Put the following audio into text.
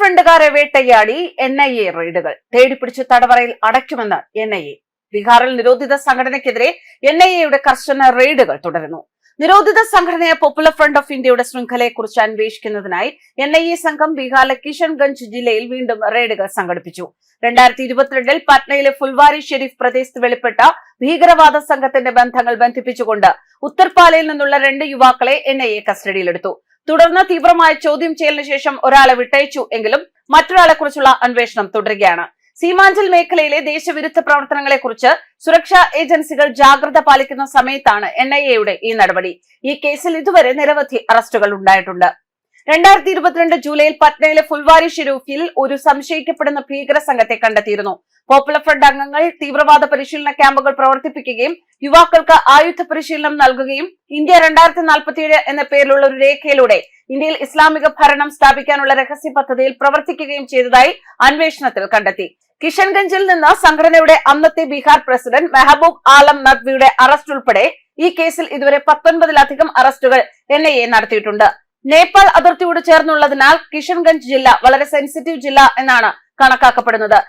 ഫ്രണ്ടുകാരെ വേട്ടയാടി N I A റെയ്ഡുകൾ. തേടിപ്പിടിച്ച് തടവറയിൽ അടയ്ക്കുമെന്ന് എൻ ഐ എ ബീഹാറിൽ നിരോധിത സംഘടനയ്ക്കെതിരെ എൻ ഐ എയുടെ കർശന റെയ്ഡുകൾ തുടരുന്നു. നിരോധിത സംഘടനയെ പോപ്പുലർ ഫ്രണ്ട് ഓഫ് ഇന്ത്യയുടെ ശൃംഖലയെക്കുറിച്ച് അന്വേഷിക്കുന്നതിനായി എൻ ഐ എ സംഘം ബീഹാറിലെ കിഷൻഗഞ്ച് ജില്ലയിൽ വീണ്ടും റെയ്ഡുകൾ സംഘടിപ്പിച്ചു. രണ്ടായിരത്തി ഇരുപത്തിരണ്ടിൽ പട്നയിലെ ഫുൽവാരി ഷെരീഫ് പ്രദേശത്ത് വെളിപ്പെട്ട ഭീകരവാദ സംഘത്തിന്റെ ബന്ധങ്ങൾ ബന്ധിപ്പിച്ചുകൊണ്ട് ഉത്തർപാലയിൽ നിന്നുള്ള രണ്ട് യുവാക്കളെ എൻ ഐ എ കസ്റ്റഡിയിലെടുത്തു. തുടർന്ന് തീവ്രമായ ചോദ്യം ചെയ്യലിന് ശേഷം ഒരാളെ വിട്ടയച്ചു എങ്കിലും മറ്റൊരാളെ കുറിച്ചുള്ള അന്വേഷണം തുടരുകയാണ്. സീമാഞ്ചൽ മേഖലയിലെ ദേശവിരുദ്ധ പ്രവർത്തനങ്ങളെക്കുറിച്ച് സുരക്ഷാ ഏജൻസികൾ ജാഗ്രത പാലിക്കുന്ന സമയത്താണ് എൻ ഈ നടപടി. ഈ കേസിൽ ഇതുവരെ നിരവധി അറസ്റ്റുകൾ ഉണ്ടായിട്ടുണ്ട്. രണ്ടായിരത്തി ഇരുപത്തിരണ്ട് ജൂലൈയിൽ പട്നയിലെ ഫുൽവാരി ഷിരൂഫിൽ ഒരു സംശയിക്കപ്പെടുന്ന ഭീകര സംഘത്തെ കണ്ടെത്തിയിരുന്നു. പോപ്പുലർ ഫ്രണ്ട് അംഗങ്ങൾ തീവ്രവാദ പരിശീലന ക്യാമ്പുകൾ പ്രവർത്തിപ്പിക്കുകയും യുവാക്കൾക്ക് ആയുധ പരിശീലനം നൽകുകയും ഇന്ത്യ രണ്ടായിരത്തി നാൽപ്പത്തിയേഴ് എന്ന പേരിലുള്ള ഒരു രേഖയിലൂടെ ഇന്ത്യയിൽ ഇസ്ലാമിക ഭരണം സ്ഥാപിക്കാനുള്ള രഹസ്യ പദ്ധതിയിൽ പ്രവർത്തിക്കുകയും ചെയ്തതായി അന്വേഷണത്തിൽ കണ്ടെത്തി. കിഷൻഗഞ്ചിൽ നിന്ന് സംഘടനയുടെ അന്നത്തെ ബീഹാർ പ്രസിഡന്റ് മെഹബൂബ് ആലം നദ്വിയുടെ അറസ്റ്റ് ഉൾപ്പെടെ ഈ കേസിൽ ഇതുവരെ പത്തൊൻപതിലധികം അറസ്റ്റുകൾ എൻ നടത്തിയിട്ടുണ്ട്. നേപ്പാൾ അതിർത്തിയോട് ചേർന്നുള്ളതിനാൽ കിഷൻഗഞ്ച് ജില്ല വളരെ സെൻസിറ്റീവ് ജില്ല എന്നാണ് കണക്കാക്കപ്പെടുന്നത്.